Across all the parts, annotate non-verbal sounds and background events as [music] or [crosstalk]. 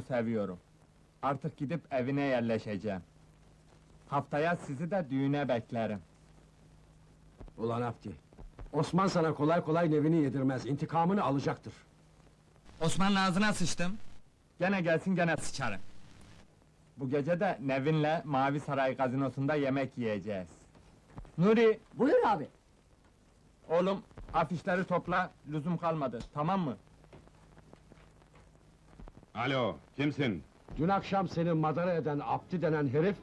seviyorum. Artık gidip evine yerleşeceğim. Haftaya sizi de düğüne beklerim. Ulan Abdi, Osman sana kolay kolay nevini yedirmez, intikamını alacaktır. Osman'ın ağzına sıçtım. Gene gelsin gene sıçarım. Bu gece de Nevin'le Mavi Saray gazinosunda yemek yiyeceğiz. Nuri, Buyur abi. oğlum afişleri topla, lüzum kalmadı, tamam mı? Alo, kimsin? Dün akşam seni madara eden Abdi denen herif...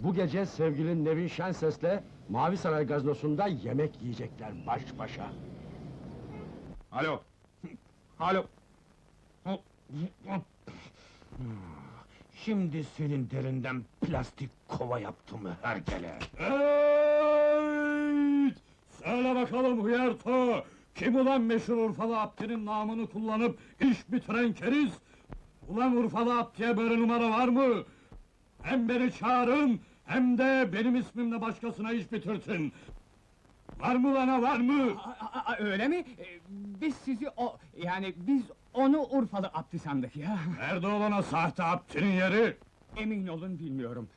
...bu gece sevgilin Nevin Şenses'le... Mavi Saray gaznosunda yemek yiyecekler baş başa. Alo, Alo, şimdi senin derinden plastik kova yaptım hergele. Evet! Söyle bakalım Hıyarto! Kim ulan meşhur Urfalı Abdi'nin namını kullanıp iş bitiren keriz? Ulan Urfalı Abdi'ye böyle numara var mı? Hem beni çağırın, hem de benim ismimle başkasına iş bitirtin. Var mı lana var mı? Aa, aa, öyle mi? Ee, Biz sizi o... Yani biz onu Urfalı Abdi sandık ya. Nerede olana sahte Abdi'nin yeri? Emin olun bilmiyorum.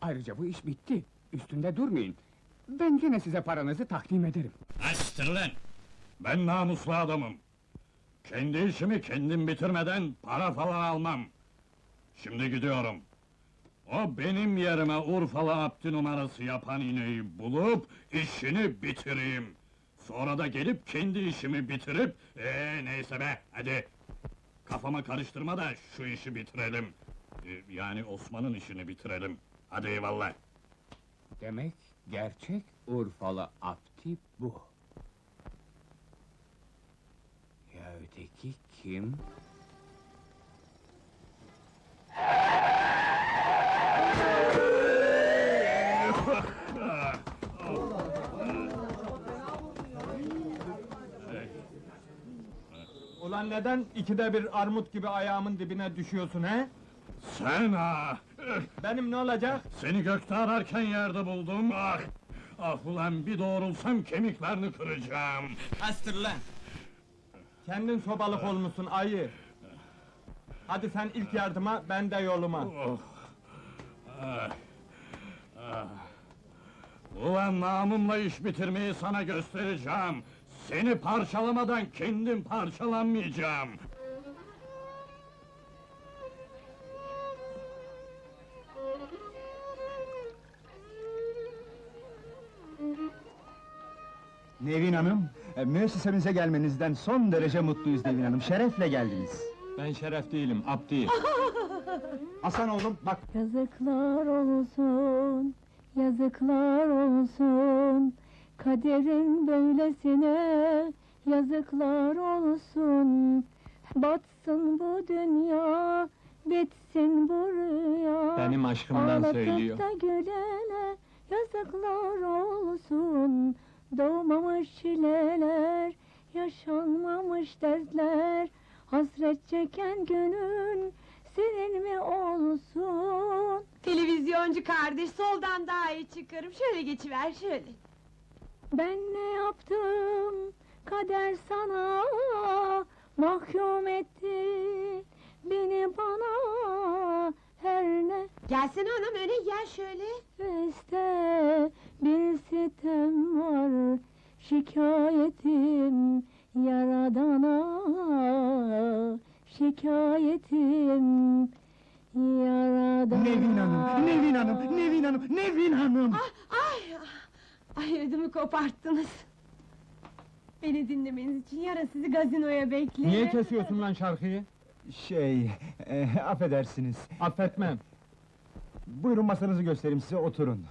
Ayrıca bu iş bitti. Üstünde durmayın. Ben gene size paranızı takdim ederim. Açtır lan! Ben namuslu adamım. Kendi işimi kendim bitirmeden para falan almam. Şimdi gidiyorum. O benim yerime Urfalı Abdi numarası yapan ineği bulup işini bitireyim. Sonra da gelip kendi işimi bitirip, ee neyse be, hadi. Kafama karıştırma da şu işi bitirelim. Ee, yani Osman'ın işini bitirelim. Hadi eyvallah. Demek gerçek Urfalı Abdi bu. Ya öteki kim? ulan neden ikide bir armut gibi ayağımın dibine düşüyorsun he? Sen ha! Benim ne olacak? Seni gökte ararken yerde buldum, ah! Ah ulan bir doğrulsam kemiklerini kıracağım! Astır lan! Kendin sobalık olmuşsun ayı! Hadi sen ilk yardıma, ben de yoluma. Oh! Ah! Ah! Ulan namımla iş bitirmeyi sana göstereceğim! Seni parçalamadan kendim parçalanmayacağım! Nevin Hanım, e, müessesemize gelmenizden son derece mutluyuz Nevin Hanım. Şerefle geldiniz. Ben şeref değilim, abdiyim. [laughs] Hasan oğlum, bak Yazıklar olsun, yazıklar olsun Kaderin böylesine yazıklar olsun Batsın bu dünya, bitsin bu rüya Benim aşkımdan Ağlatıp söylüyor. da gülene yazıklar olsun Doğmamış çileler, yaşanmamış dertler Hasret çeken gönül senin mi olsun? Televizyoncu kardeş soldan daha iyi çıkarım. Şöyle geçiver şöyle. Ben ne yaptım kader sana mahkum etti beni bana her ne Gelsene anam öne gel şöyle. Beste sitem var Şikayetim Yaradan'a Şikayetim Yaradan'a Nevin Hanım, Nevin Hanım, Nevin Hanım, Nevin Hanım! Ay, ay ödümü koparttınız. Beni dinlemeniz için yarın sizi gazinoya beklerim. Niye kesiyorsun lan şarkıyı? Şey, e, affedersiniz. Affetmem. Buyurun masanızı göstereyim size, oturun.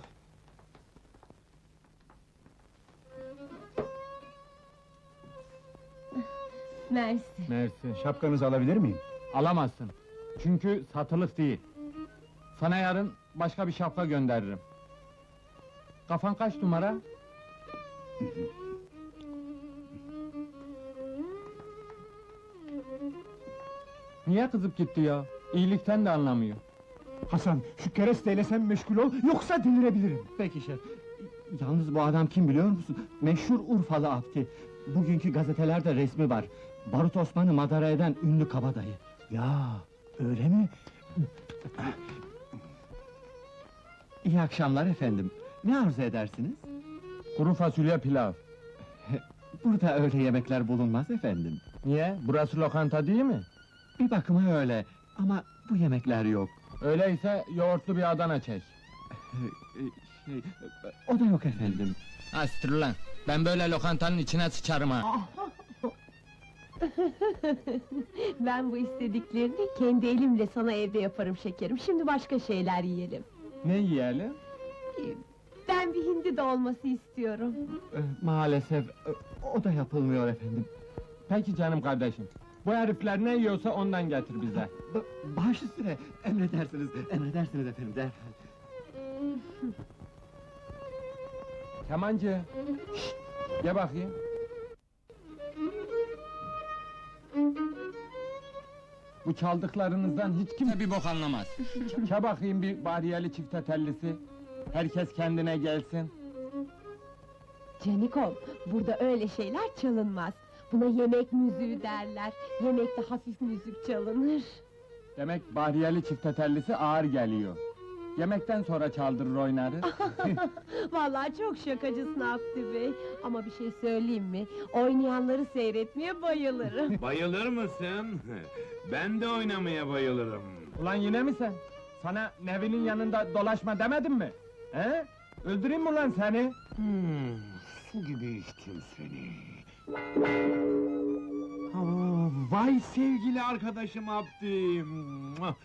Mersi. Mersi. Şapkanızı alabilir miyim? Alamazsın. Çünkü satılık değil. Sana yarın başka bir şapka gönderirim. Kafan kaç numara? Niye kızıp gitti ya? İyilikten de anlamıyor. Hasan, şu keresteyle sen meşgul ol, yoksa delirebilirim. Peki şef. Yalnız bu adam kim biliyor musun? Meşhur Urfalı Abdi. Bugünkü gazetelerde resmi var. Barut Osman'ı madara eden ünlü kabadayı. Ya, Öyle mi? İyi akşamlar efendim. Ne arzu edersiniz? Kuru fasulye pilav. [laughs] Burada öyle yemekler bulunmaz efendim. Niye? Burası lokanta değil mi? Bir bakıma öyle ama bu yemekler yok. Öyleyse yoğurtlu bir Adana çek. Şey, o da yok efendim. Astır lan. Ben böyle lokantanın içine sıçarım ha. [laughs] Ben bu istediklerini kendi elimle sana evde yaparım şekerim. Şimdi başka şeyler yiyelim. Ne yiyelim? Ben bir hindi dolması istiyorum. Ee, Maalesef e, o da yapılmıyor efendim. Peki canım kardeşim. Bu herifler ne yiyorsa ondan getir bize. Ba- Baş üstüne emredersiniz, emredersiniz efendim derhal. Kemancı. Şşt! Gel bakayım. Bu çaldıklarınızdan hiç kimse bir bok anlamaz. [laughs] Çe bakayım bir bariyeli çifte tellisi. Herkes kendine gelsin. Canikom, burada öyle şeyler çalınmaz. Buna yemek müziği derler. Yemekte hafif müzik çalınır. Demek bariyeli çifte tellisi ağır geliyor. Yemekten sonra çaldırır oynarız. [laughs] Vallahi çok şakacısın Abdü Bey. Ama bir şey söyleyeyim mi? Oynayanları seyretmeye bayılırım. [laughs] Bayılır mısın? Ben de oynamaya bayılırım. Ulan yine mi sen? Sana Nevin'in yanında dolaşma demedim mi? He? Öldüreyim mi ulan seni? Hmm, su gibi içtim seni. Aa, vay sevgili arkadaşım Abdi. Mua,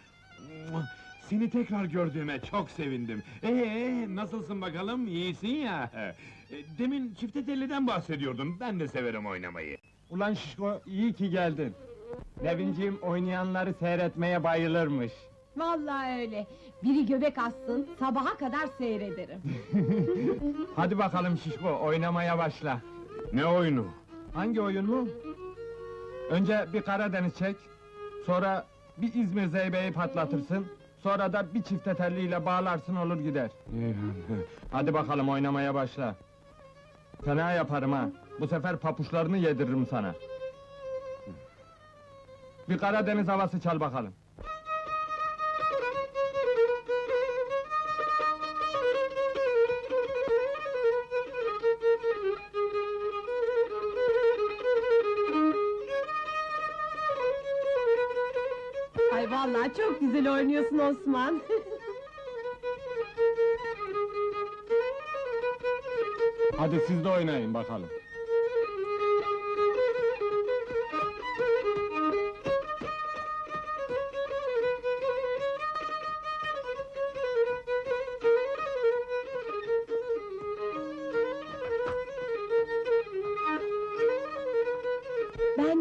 mua. Seni tekrar gördüğüme çok sevindim. Ee, nasılsın bakalım? İyisin ya. E, Demin çifte telliden bahsediyordun. Ben de severim oynamayı. Ulan şişko iyi ki geldin. Nevinciğim oynayanları seyretmeye bayılırmış. Vallahi öyle. Biri göbek assın, sabaha kadar seyrederim. [laughs] Hadi bakalım şişko oynamaya başla. Ne oyunu? Hangi oyun mu? Önce bir Karadeniz çek. Sonra bir İzmir zeybeği patlatırsın. Sonra da bir çifte telliyle bağlarsın olur gider. [laughs] Hadi bakalım oynamaya başla. Fena yaparım ha. Bu sefer papuçlarını yediririm sana. Bir Karadeniz havası çal bakalım. Çok güzel oynuyorsun Osman. Hadi siz de oynayın bakalım.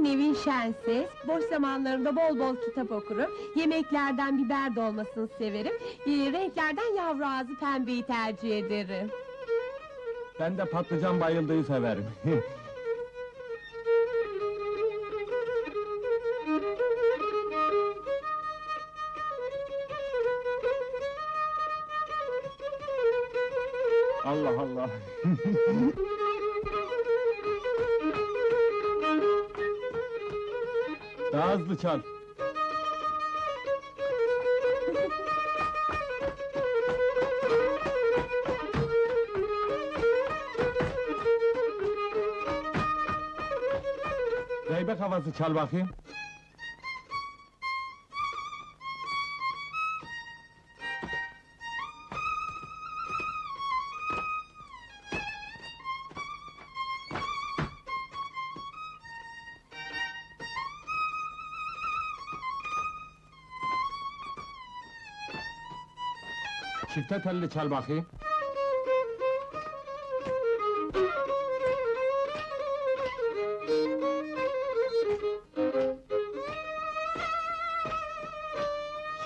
Nevin Şenses, boş zamanlarımda bol bol kitap okurum, yemeklerden biber dolmasını severim, ee, renklerden yavru ağzı pembeyi tercih ederim. Ben de patlıcan bayıldığı severim. [laughs] Allah Allah. [laughs] Daha hızlı çal. Zeybek havası çal bakayım. Çifte telli çal bakayım.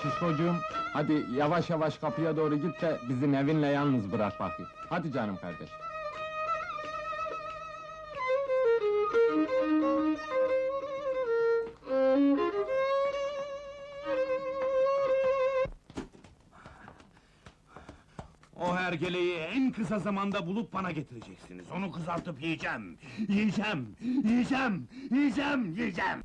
Şişkocuğum, hadi yavaş yavaş kapıya doğru git de bizi Nevin'le yalnız bırak bakayım. Hadi canım kardeş. En kısa zamanda bulup bana getireceksiniz. Onu kızartıp yiyeceğim. Yiyeceğim, yiyeceğim, yiyeceğim, yiyeceğim.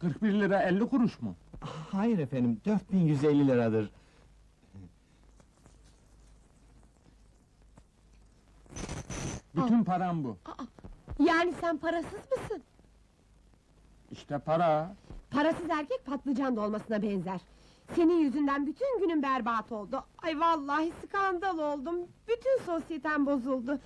41 lira 50 kuruş mu? Hayır efendim, 4150 liradır. Bütün param bu. Yani sen parasız mısın? İşte para. Parasız erkek patlıcan dolmasına benzer. Senin yüzünden bütün günüm berbat oldu. Ay vallahi skandal oldum. Bütün sosyetem bozuldu.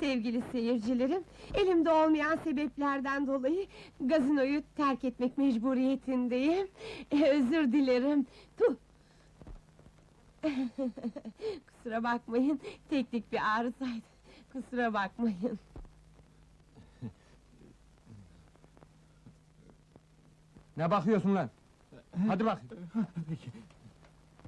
Sevgili seyircilerim, elimde olmayan sebeplerden dolayı gazinoyu terk etmek mecburiyetindeyim. [laughs] Eh, özür dilerim. Tuh! [laughs] Kusura bakmayın, teknik bir arızaydı. Kusura bakmayın. Ne bakıyorsun lan? Hadi bak.